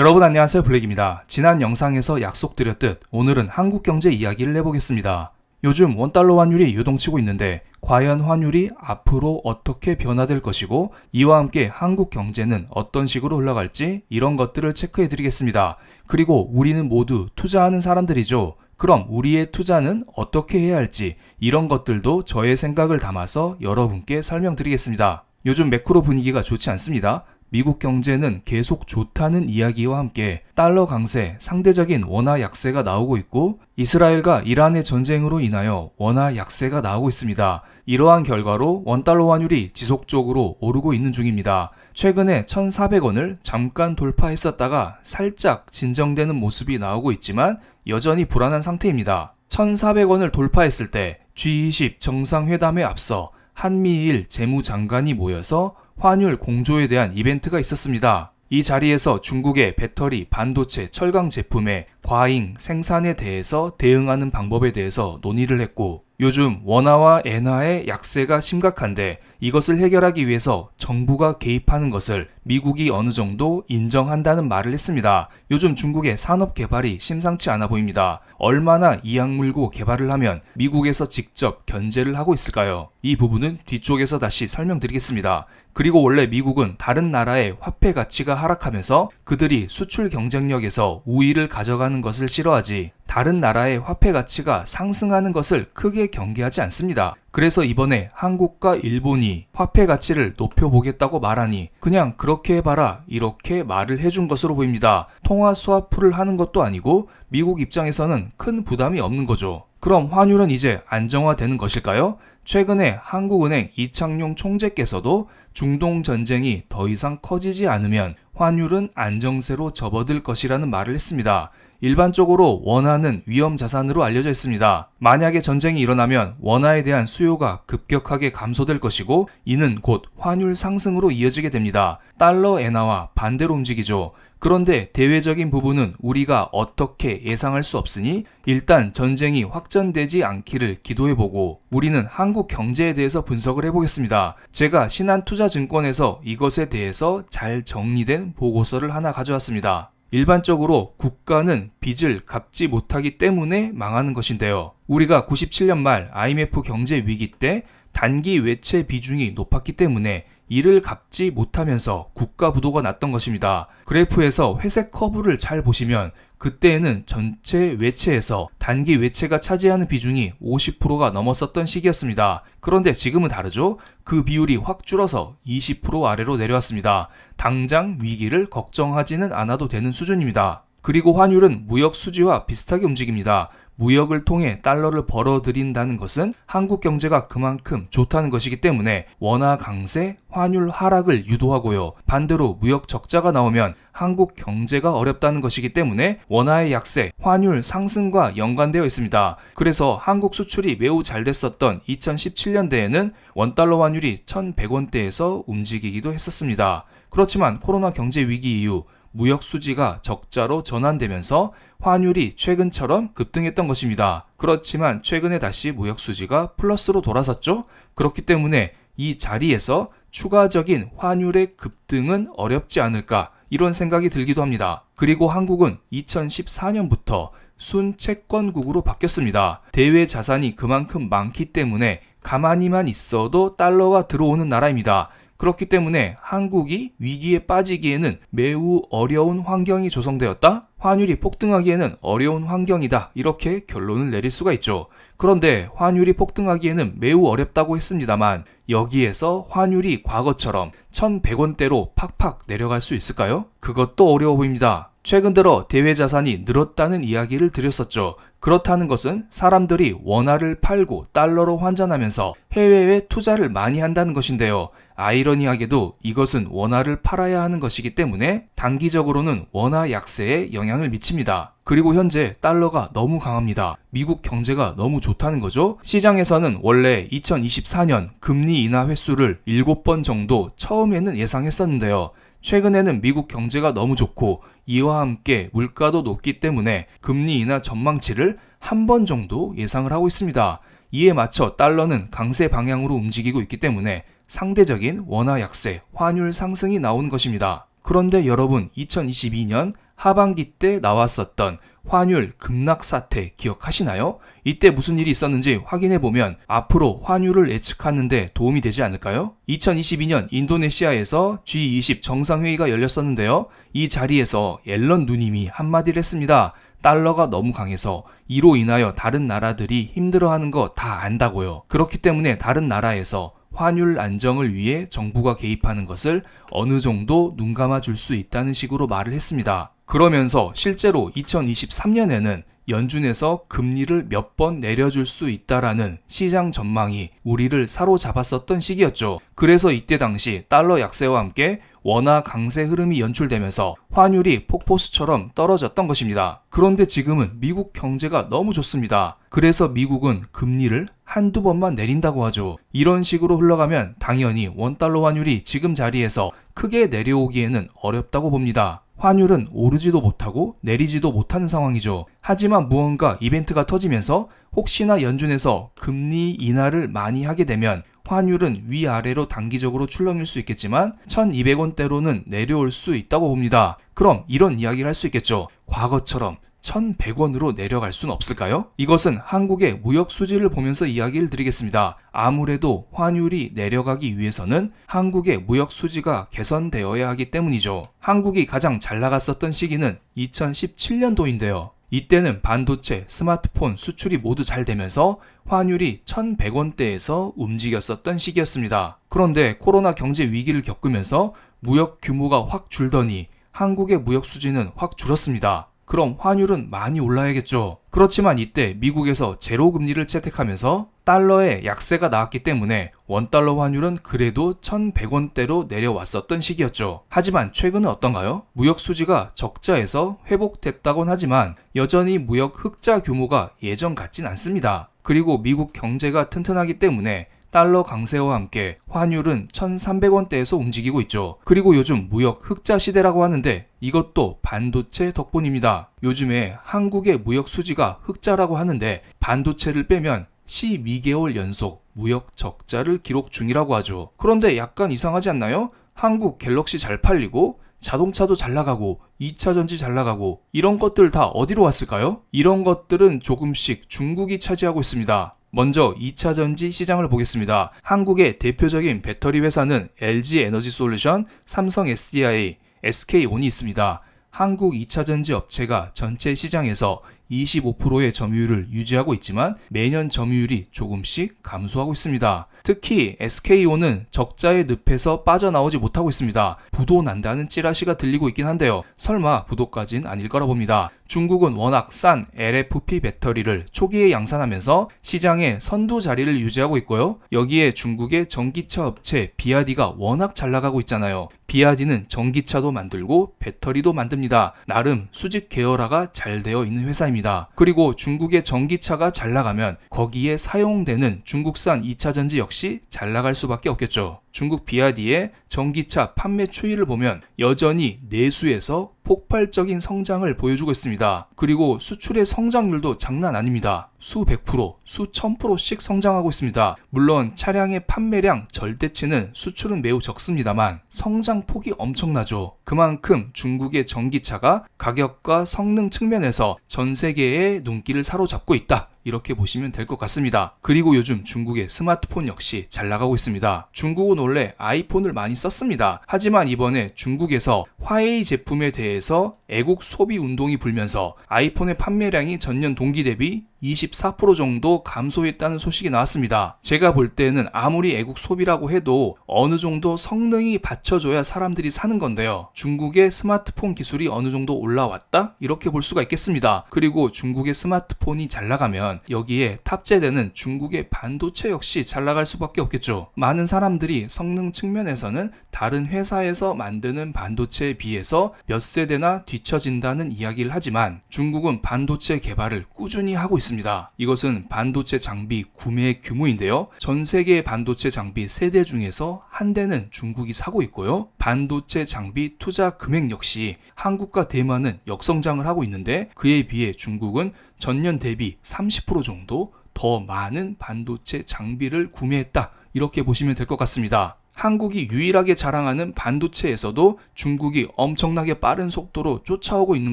여러분 안녕하세요 블랙입니다. 지난 영상에서 약속드렸듯 오늘은 한국 경제 이야기를 해보겠습니다. 요즘 원달러 환율이 요동치고 있는데 과연 환율이 앞으로 어떻게 변화될 것이고 이와 함께 한국 경제는 어떤 식으로 흘러갈지 이런 것들을 체크해 드리겠습니다. 그리고 우리는 모두 투자하는 사람들이죠. 그럼 우리의 투자는 어떻게 해야 할지 이런 것들도 저의 생각을 담아서 여러분께 설명드리겠습니다. 요즘 매크로 분위기가 좋지 않습니다. 미국 경제는 계속 좋다는 이야기와 함께 달러 강세, 상대적인 원화 약세가 나오고 있고 이스라엘과 이란의 전쟁으로 인하여 원화 약세가 나오고 있습니다. 이러한 결과로 원달러 환율이 지속적으로 오르고 있는 중입니다. 최근에 1,400원을 잠깐 돌파했었다가 살짝 진정되는 모습이 나오고 있지만 여전히 불안한 상태입니다. 1,400원을 돌파했을 때 G20 정상회담에 앞서 한미일 재무장관이 모여서 환율 공조에 대한 이벤트가 있었습니다. 이 자리에서 중국의 배터리, 반도체, 철강 제품의 과잉 생산에 대해서 대응하는 방법에 대해서 논의를 했고 요즘 원화와 엔화의 약세가 심각한데 이것을 해결하기 위해서 정부가 개입하는 것을 미국이 어느 정도 인정한다는 말을 했습니다. 요즘 중국의 산업 개발이 심상치 않아 보입니다. 얼마나 이악 물고 개발을 하면 미국에서 직접 견제를 하고 있을까요? 이 부분은 뒤쪽에서 다시 설명드리겠습니다. 그리고 원래 미국은 다른 나라의 화폐 가치가 하락하면서 그들이 수출 경쟁력에서 우위를 가져가는 것을 싫어하지 다른 나라의 화폐 가치가 상승하는 것을 크게 경계하지 않습니다. 그래서 이번에 한국과 일본이 화폐 가치를 높여보겠다고 말하니 그냥 그렇게 해봐라 이렇게 말을 해준 것으로 보입니다. 통화 스와프를 하는 것도 아니고 미국 입장에서는 큰 부담이 없는 거죠. 그럼 환율은 이제 안정화되는 것일까요? 최근에 한국은행 이창용 총재께서도 중동 전쟁이 더 이상 커지지 않으면 환율은 안정세로 접어들 것이라는 말을 했습니다. 일반적으로 원화는 위험 자산으로 알려져 있습니다. 만약에 전쟁이 일어나면 원화에 대한 수요가 급격하게 감소될 것이고 이는 곧 환율 상승으로 이어지게 됩니다. 달러 엔화와 반대로 움직이죠. 그런데 대외적인 부분은 우리가 어떻게 예상할 수 없으니 일단 전쟁이 확전되지 않기를 기도해보고 우리는 한국 경제에 대해서 분석을 해보겠습니다. 제가 신한투자증권에서 이것에 대해서 잘 정리된 보고서를 하나 가져왔습니다. 일반적으로 국가는 빚을 갚지 못하기 때문에 망하는 것인데요. 우리가 97년 말 IMF 경제 위기 때 단기 외채 비중이 높았기 때문에 이를 갚지 못하면서 국가 부도가 났던 것입니다. 그래프에서 회색 커브를 잘 보시면 그때에는 전체 외채에서 단기 외채가 차지하는 비중이 50%가 넘었었던 시기였습니다. 그런데 지금은 다르죠? 그 비율이 확 줄어서 20% 아래로 내려왔습니다. 당장 위기를 걱정하지는 않아도 되는 수준입니다. 그리고 환율은 무역 수지와 비슷하게 움직입니다. 무역을 통해 달러를 벌어들인다는 것은 한국 경제가 그만큼 좋다는 것이기 때문에 원화 강세, 환율 하락을 유도하고요. 반대로 무역 적자가 나오면 한국 경제가 어렵다는 것이기 때문에 원화의 약세, 환율 상승과 연관되어 있습니다. 그래서 한국 수출이 매우 잘 됐었던 2017년대에는 원달러 환율이 1100원대에서 움직이기도 했었습니다. 그렇지만 코로나 경제 위기 이후 무역 수지가 적자로 전환되면서 환율이 최근처럼 급등했던 것입니다. 그렇지만 최근에 다시 무역 수지가 플러스로 돌아섰죠? 그렇기 때문에 이 자리에서 추가적인 환율의 급등은 어렵지 않을까 이런 생각이 들기도 합니다. 그리고 한국은 2014년부터 순채권국으로 바뀌었습니다. 대외 자산이 그만큼 많기 때문에 가만히만 있어도 달러가 들어오는 나라입니다. 그렇기 때문에 한국이 위기에 빠지기에는 매우 어려운 환경이 조성되었다? 환율이 폭등하기에는 어려운 환경이다. 이렇게 결론을 내릴 수가 있죠. 그런데 환율이 폭등하기에는 매우 어렵다고 했습니다만 여기에서 환율이 과거처럼 1100원대로 팍팍 내려갈 수 있을까요? 그것도 어려워 보입니다. 최근 들어 대외 자산이 늘었다는 이야기를 드렸었죠. 그렇다는 것은 사람들이 원화를 팔고 달러로 환전하면서 해외에 투자를 많이 한다는 것인데요. 아이러니하게도 이것은 원화를 팔아야 하는 것이기 때문에 단기적으로는 원화 약세에 영향을 미칩니다. 그리고 현재 달러가 너무 강합니다. 미국 경제가 너무 좋다는 거죠. 시장에서는 원래 2024년 금리 인하 횟수를 7번 정도 처음에는 예상했었는데요. 최근에는 미국 경제가 너무 좋고 이와 함께 물가도 높기 때문에 금리 인하 전망치를 한 번 정도 예상을 하고 있습니다. 이에 맞춰 달러는 강세 방향으로 움직이고 있기 때문에 상대적인 원화 약세, 환율 상승이 나오는 것입니다. 그런데 여러분, 2022년 하반기 때 나왔었던 환율 급락 사태 기억하시나요? 이때 무슨 일이 있었는지 확인해 보면 앞으로 환율을 예측하는데 도움이 되지 않을까요? 2022년 인도네시아에서 G20 정상회의가 열렸었는데요. 이 자리에서 앨런 누님이 한마디를 했습니다. 달러가 너무 강해서 이로 인하여 다른 나라들이 힘들어하는 거 다 안다고요. 그렇기 때문에 다른 나라에서 환율 안정을 위해 정부가 개입하는 것을 어느 정도 눈 감아 줄 수 있다는 식으로 말을 했습니다. 그러면서 실제로 2023년에는 연준에서 금리를 몇 번 내려줄 수 있다라는 시장 전망이 우리를 사로잡았었던 시기였죠. 그래서 이때 당시 달러 약세와 함께 원화 강세 흐름이 연출되면서 환율이 폭포수처럼 떨어졌던 것입니다. 그런데 지금은 미국 경제가 너무 좋습니다. 그래서 미국은 금리를 한두 번만 내린다고 하죠. 이런 식으로 흘러가면 당연히 원달러 환율이 지금 자리에서 크게 내려오기에는 어렵다고 봅니다. 환율은 오르지도 못하고 내리지도 못하는 상황이죠. 하지만 무언가 이벤트가 터지면서 혹시나 연준에서 금리 인하를 많이 하게 되면 환율은 위아래로 단기적으로 출렁일 수 있겠지만 1200원대로는 내려올 수 있다고 봅니다. 그럼 이런 이야기를 할 수 있겠죠. 과거처럼 1100원으로 내려갈 수는 없을까요? 이것은 한국의 무역 수지를 보면서 이야기를 드리겠습니다. 아무래도 환율이 내려가기 위해서는 한국의 무역 수지가 개선되어야 하기 때문이죠. 한국이 가장 잘 나갔었던 시기는 2017년도인데요. 이때는 반도체, 스마트폰 수출이 모두 잘 되면서 환율이 1100원대에서 움직였었던 시기였습니다. 그런데 코로나 경제 위기를 겪으면서 무역 규모가 확 줄더니 한국의 무역 수지는 확 줄었습니다. 그럼 환율은 많이 올라야겠죠. 그렇지만 이때 미국에서 제로 금리를 채택하면서 달러의 약세가 나왔기 때문에 원달러 환율은 그래도 1100원대로 내려왔었던 시기였죠. 하지만 최근은 어떤가요? 무역 수지가 적자에서 회복됐다곤 하지만 여전히 무역 흑자 규모가 예전 같진 않습니다. 그리고 미국 경제가 튼튼하기 때문에 달러 강세와 함께 환율은 1,300원대에서 움직이고 있죠. 그리고 요즘 무역 흑자 시대라고 하는데 이것도 반도체 덕분입니다. 요즘에 한국의 무역 수지가 흑자라고 하는데 반도체를 빼면 12개월 연속 무역 적자를 기록 중이라고 하죠. 그런데 약간 이상하지 않나요? 한국 갤럭시 잘 팔리고 자동차도 잘 나가고 2차 전지 잘 나가고 이런 것들 다 어디로 왔을까요? 이런 것들은 조금씩 중국이 차지하고 있습니다. 먼저 2차 전지 시장을 보겠습니다. 한국의 대표적인 배터리 회사는 LG 에너지 솔루션, 삼성 SDI, SK온이 있습니다. 한국 2차 전지 업체가 전체 시장에서 25%의 점유율을 유지하고 있지만 매년 점유율이 조금씩 감소하고 있습니다. 특히 SK온은 적자의 늪에서 빠져나오지 못하고 있습니다. 부도 난다는 찌라시가 들리고 있긴 한데요. 설마 부도까진 아닐 거라 봅니다. 중국은 워낙 싼 LFP 배터리를 초기에 양산하면서 시장의 선두 자리를 유지하고 있고요. 여기에 중국의 전기차 업체 비아디가 워낙 잘 나가고 있잖아요. 비아디는 전기차도 만들고 배터리도 만듭니다. 나름 수직 계열화가 잘 되어 있는 회사입니다. 그리고 중국의 전기차가 잘 나가면 거기에 사용되는 중국산 2차 전지 역시 잘 나갈 수밖에 없겠죠. 중국 비아디의 전기차 판매 추이를 보면 여전히 내수에서 폭발적인 성장을 보여주고 있습니다. 그리고 수출의 성장률도 장난 아닙니다. 수백 프로, 수천 프로씩 성장하고 있습니다. 물론 차량의 판매량 절대치는 수출은 매우 적습니다만 성장 폭이 엄청나죠. 그만큼 중국의 전기차가 가격과 성능 측면에서 전 세계의 눈길을 사로잡고 있다. 이렇게 보시면 될 것 같습니다. 그리고 요즘 중국의 스마트폰 역시 잘 나가고 있습니다. 중국은 원래 아이폰을 많이 썼습니다. 하지만 이번에 중국에서 화웨이 제품에 대해서 애국 소비 운동이 불면서 아이폰의 판매량이 전년 동기 대비 24% 정도 감소했다는 소식이 나왔습니다. 제가 볼 때는 아무리 애국 소비라고 해도 어느 정도 성능이 받쳐줘야 사람들이 사는 건데요. 중국의 스마트폰 기술이 어느 정도 올라왔다? 이렇게 볼 수가 있겠습니다. 그리고 중국의 스마트폰이 잘 나가면 여기에 탑재되는 중국의 반도체 역시 잘 나갈 수밖에 없겠죠. 많은 사람들이 성능 측면에서는 다른 회사에서 만드는 반도체에 비해서 몇 세대나 뒤처진다는 이야기를 하지만 중국은 반도체 개발을 꾸준히 하고 있습니다. 이것은 반도체 장비 구매 규모인데요. 전 세계 반도체 장비 세대 중에서 한 대는 중국이 사고 있고요. 반도체 장비 투자 금액 역시 한국과 대만은 역성장을 하고 있는데 그에 비해 중국은 전년 대비 30% 정도 더 많은 반도체 장비를 구매했다. 이렇게 보시면 될 것 같습니다. 한국이 유일하게 자랑하는 반도체에서도 중국이 엄청나게 빠른 속도로 쫓아오고 있는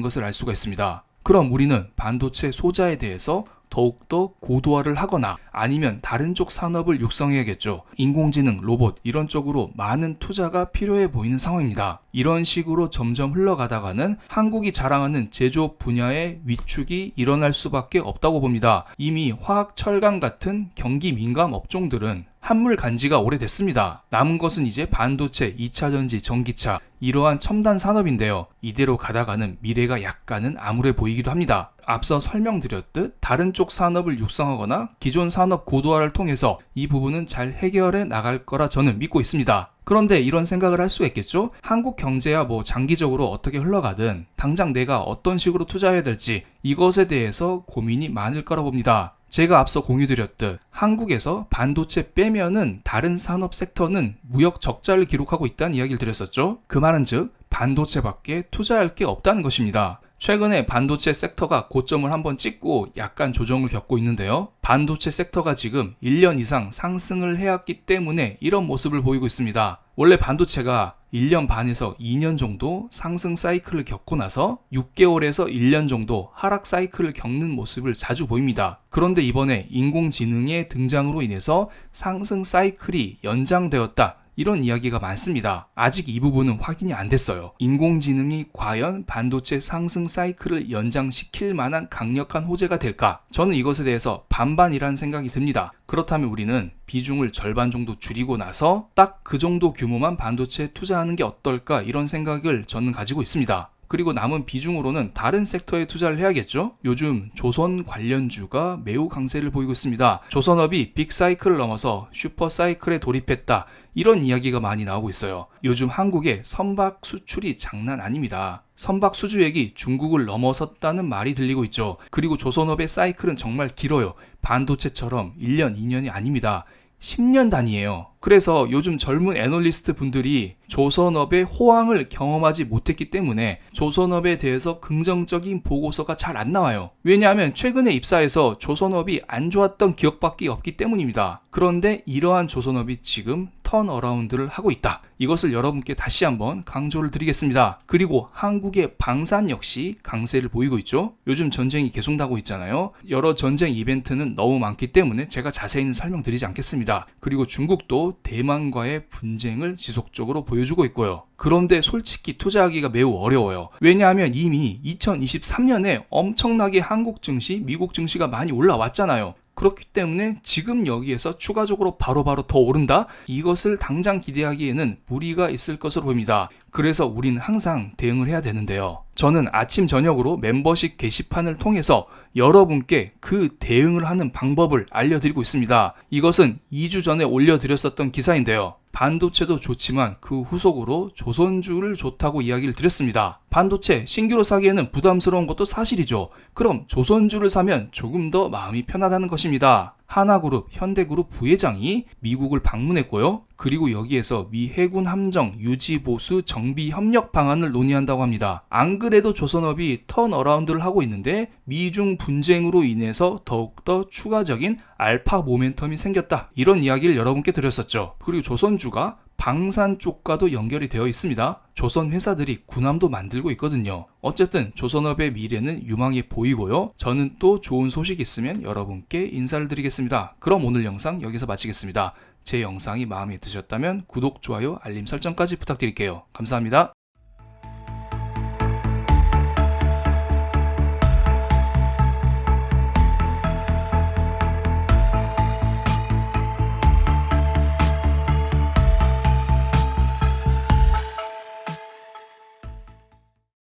것을 알 수가 있습니다. 그럼 우리는 반도체 소자에 대해서 더욱더 고도화를 하거나 아니면 다른 쪽 산업을 육성해야겠죠. 인공지능, 로봇 이런 쪽으로 많은 투자가 필요해 보이는 상황입니다. 이런 식으로 점점 흘러가다가는 한국이 자랑하는 제조업 분야의 위축이 일어날 수밖에 없다고 봅니다. 이미 화학, 철강 같은 경기 민감 업종들은 한물 간지가 오래됐습니다. 남은 것은 이제 반도체, 2차 전지, 전기차 이러한 첨단 산업인데요. 이대로 가다가는 미래가 약간은 암울해 보이기도 합니다. 앞서 설명드렸듯 다른 쪽 산업을 육성하거나 기존 산업 고도화를 통해서 이 부분은 잘 해결해 나갈 거라 저는 믿고 있습니다. 그런데 이런 생각을 할 수가 있겠죠? 한국 경제야 뭐 장기적으로 어떻게 흘러가든 당장 내가 어떤 식으로 투자해야 될지 이것에 대해서 고민이 많을 거라 봅니다. 제가 앞서 공유드렸듯 한국에서 반도체 빼면은 다른 산업 섹터는 무역 적자를 기록하고 있다는 이야기를 드렸었죠. 그 말은 즉 반도체밖에 투자할 게 없다는 것입니다. 최근에 반도체 섹터가 고점을 한번 찍고 약간 조정을 겪고 있는데요. 반도체 섹터가 지금 1년 이상 상승을 해왔기 때문에 이런 모습을 보이고 있습니다. 원래 반도체가 1년 반에서 2년 정도 상승 사이클을 겪고 나서 6개월에서 1년 정도 하락 사이클을 겪는 모습을 자주 보입니다. 그런데 이번에 인공지능의 등장으로 인해서 상승 사이클이 연장되었다. 이런 이야기가 많습니다. 아직 이 부분은 확인이 안 됐어요. 인공지능이 과연 반도체 상승 사이클을 연장시킬 만한 강력한 호재가 될까? 저는 이것에 대해서 반반이라는 생각이 듭니다. 그렇다면 우리는 비중을 절반 정도 줄이고 나서 딱 그 정도 규모만 반도체에 투자하는 게 어떨까? 이런 생각을 저는 가지고 있습니다. 그리고 남은 비중으로는 다른 섹터에 투자를 해야겠죠? 요즘 조선 관련주가 매우 강세를 보이고 있습니다. 조선업이 빅사이클을 넘어서 슈퍼사이클에 돌입했다. 이런 이야기가 많이 나오고 있어요. 요즘 한국의 선박 수출이 장난 아닙니다. 선박 수주액이 중국을 넘어섰다는 말이 들리고 있죠. 그리고 조선업의 사이클은 정말 길어요. 반도체처럼 1년, 2년이 아닙니다. 10년 단위예요. 그래서 요즘 젊은 애널리스트 분들이 조선업의 호황을 경험하지 못했기 때문에 조선업에 대해서 긍정적인 보고서가 잘 안 나와요. 왜냐하면 최근에 입사해서 조선업이 안 좋았던 기억밖에 없기 때문입니다. 그런데 이러한 조선업이 지금 턴 어라운드를 하고 있다. 이것을 여러분께 다시 한번 강조를 드리겠습니다. 그리고 한국의 방산 역시 강세를 보이고 있죠. 요즘 전쟁이 계속 나고 있잖아요. 여러 전쟁 이벤트는 너무 많기 때문에 제가 자세히는 설명드리지 않겠습니다. 그리고 중국도 대만과의 분쟁을 지속적으로 보여주고 있고요. 그런데 솔직히 투자하기가 매우 어려워요. 왜냐하면 이미 2023년에 엄청나게 한국 증시, 미국 증시가 많이 올라왔잖아요. 그렇기 때문에 지금 여기에서 추가적으로 바로 바로 더 오른다? 이것을 당장 기대하기에는 무리가 있을 것으로 보입니다. 그래서 우리는 항상 대응을 해야 되는데요. 저는 아침 저녁으로 멤버십 게시판을 통해서 여러분께 그 대응을 하는 방법을 알려드리고 있습니다. 이것은 2주 전에 올려드렸었던 기사인데요. 반도체도 좋지만 그 후속으로 조선주를 좋다고 이야기를 드렸습니다. 반도체 신규로 사기에는 부담스러운 것도 사실이죠. 그럼 조선주를 사면 조금 더 마음이 편하다는 것입니다. 하나그룹, 현대그룹 부회장이 미국을 방문했고요. 그리고 여기에서 미 해군 함정 유지 보수 정비 협력 방안을 논의한다고 합니다. 안 그래도 조선업이 턴 어라운드를 하고 있는데 미중 분쟁으로 인해서 더욱더 추가적인 알파 모멘텀이 생겼다. 이런 이야기를 여러분께 드렸었죠. 그리고 조선주가 방산 쪽과도 연결이 되어 있습니다. 조선 회사들이 군함도 만들고 있거든요. 어쨌든 조선업의 미래는 유망해 보이고요. 저는 또 좋은 소식 있으면 여러분께 인사를 드리겠습니다. 그럼 오늘 영상 여기서 마치겠습니다. 제 영상이 마음에 드셨다면 구독, 좋아요, 알림 설정까지 부탁드릴게요. 감사합니다.